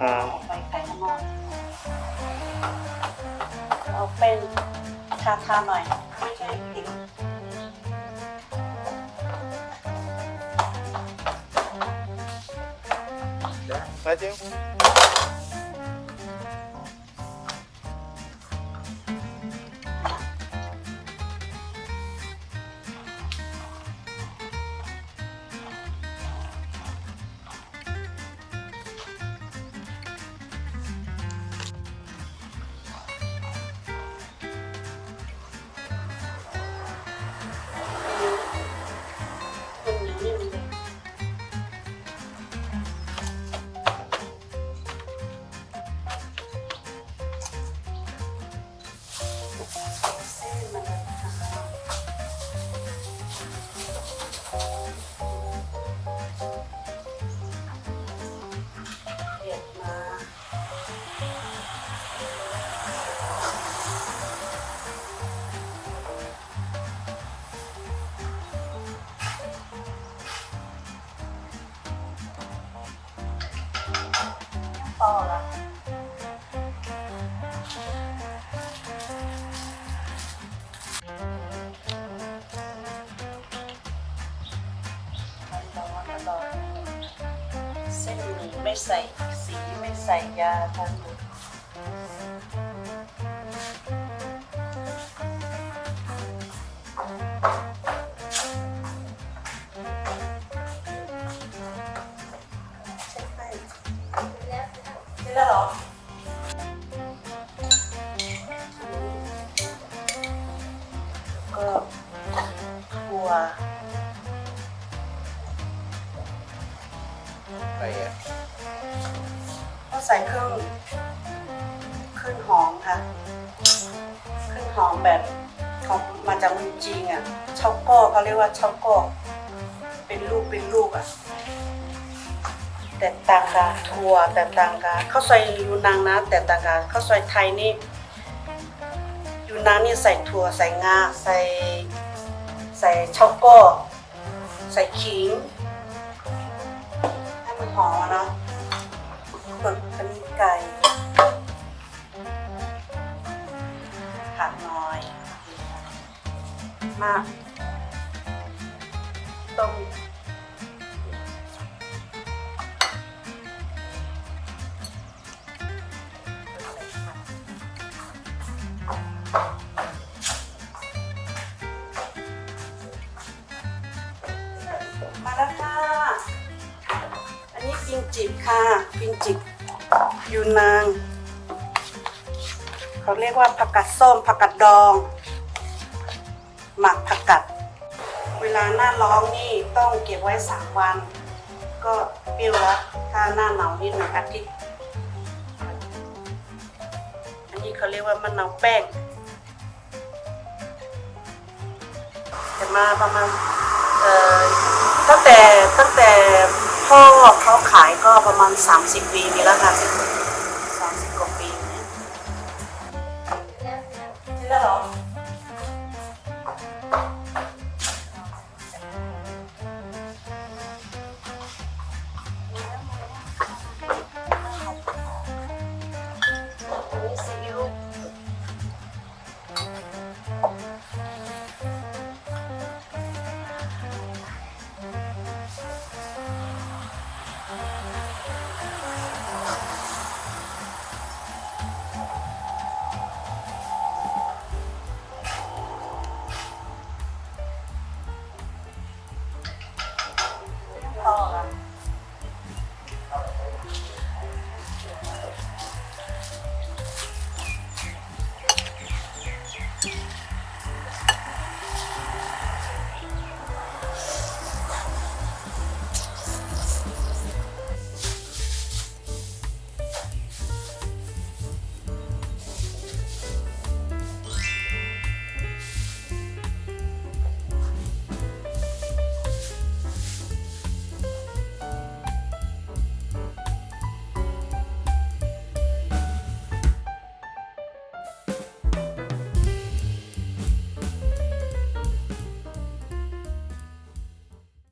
ครับออกไปไก่ข้างนอกเอาเป็นทาทาๆหน่อยไม่ใช่ติดไปเจ้า เใส่สีไม่ใส่ยาทั้งหมดใช่ไหมนี่แล้วหรอก็ถั่วไปอะ ใส่เครื่องเครื่องหอมค่ะเครื่องหอมแบบของมาจากเมืองจีนอะเฉาก้อเขาเรียกว่าเฉาก้อเป็นลูกเป็นลูกอะแต่ต่างกันถั่วแต่ต่างกันข้าวซอยยูนางนะ แต่ต่างกันข้าวซอยไทยนี่ยูนางนี่ใส่ถั่วใส่งาใส่ใส่เฉาก้ใส่ขิงให้มันหอมเนาะ อันนี้ไก่ผักน่อย มาต้มมาแล้วค่ะ อันนี้ปิงจิบค่ะ ปิงจิบ ยูนาง เขาเรียกว่าผักกัดส้มผักกัดดอง หมักผักกัดเวลาหน้าร้อนนี่ต้องเก็บไว้สามวัน ก็เปรี้ยวแล้วถ้าหน้าหนาวนี่หนึ่งอาทิตย์อันนี้เขาเรียกว่ามะนาวแป้งจะมาประมาณเอ่อตั้งแต่ตั้งแต่ พ่อเขาขายก็ประมาณ 30 ปีนี้แล้วค่ะ 30 กว่าปีเนี่ยที่แล้วเหรอ